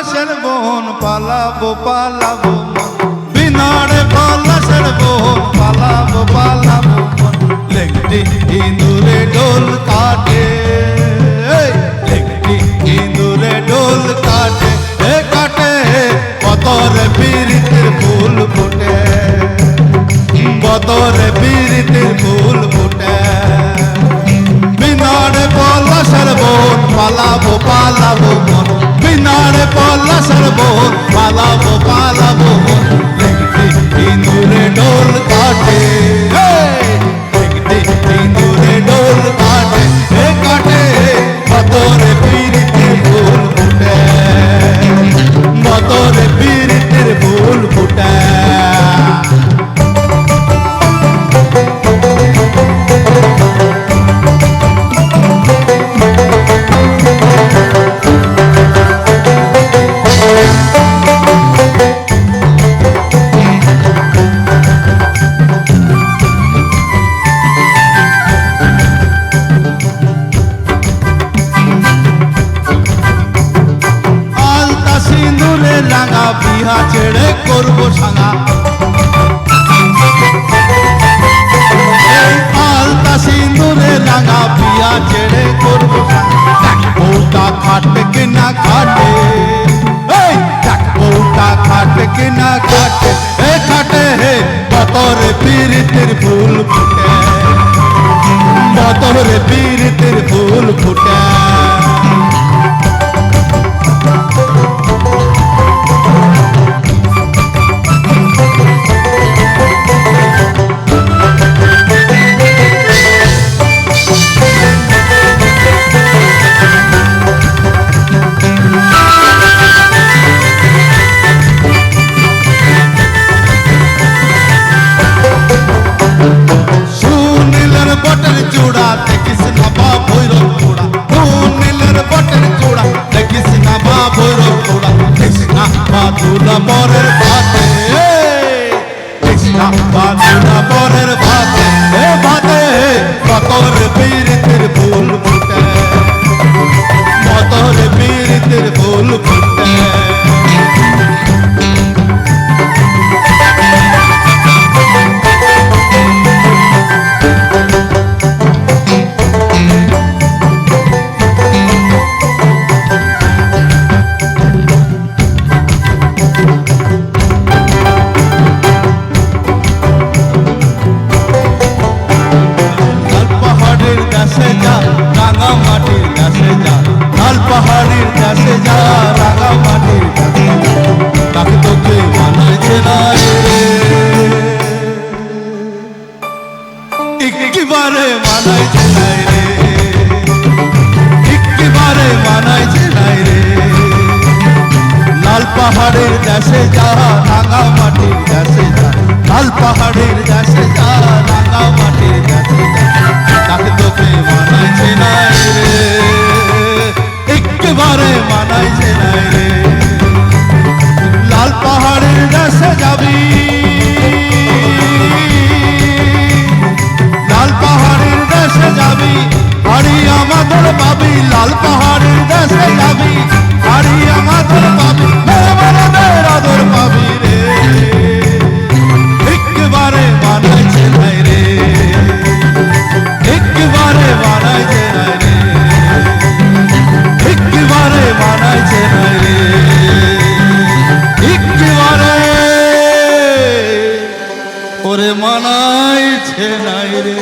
লাশের বোন পালাবো পালাবো বিনাড়ে পালাবো বিহা ছেড়ে করব সাঙা আলতা সিঁদুরে রাঙা বিয়া ছেড়ে করব বউটা খাটে কিনা খাটে। বউটা খাটে কিনা খাটে। এ খাটে হে বতরে পীড়িতের ফুল ফুটে। বতরে পীড়িতের ফুল ফুটে। দেশে যা রাঙা মাটির দেশে যা, লাল পাহাড়ের দেশে যা রাঙা মাটির দেশে তাকে মানাইছে না নাই রে। লাল পাহাড়ের দেশে যা রাঙা মাটির দেশে যা, লাল পাহাড়ের দেশে যা। মানাইছে নাই রে।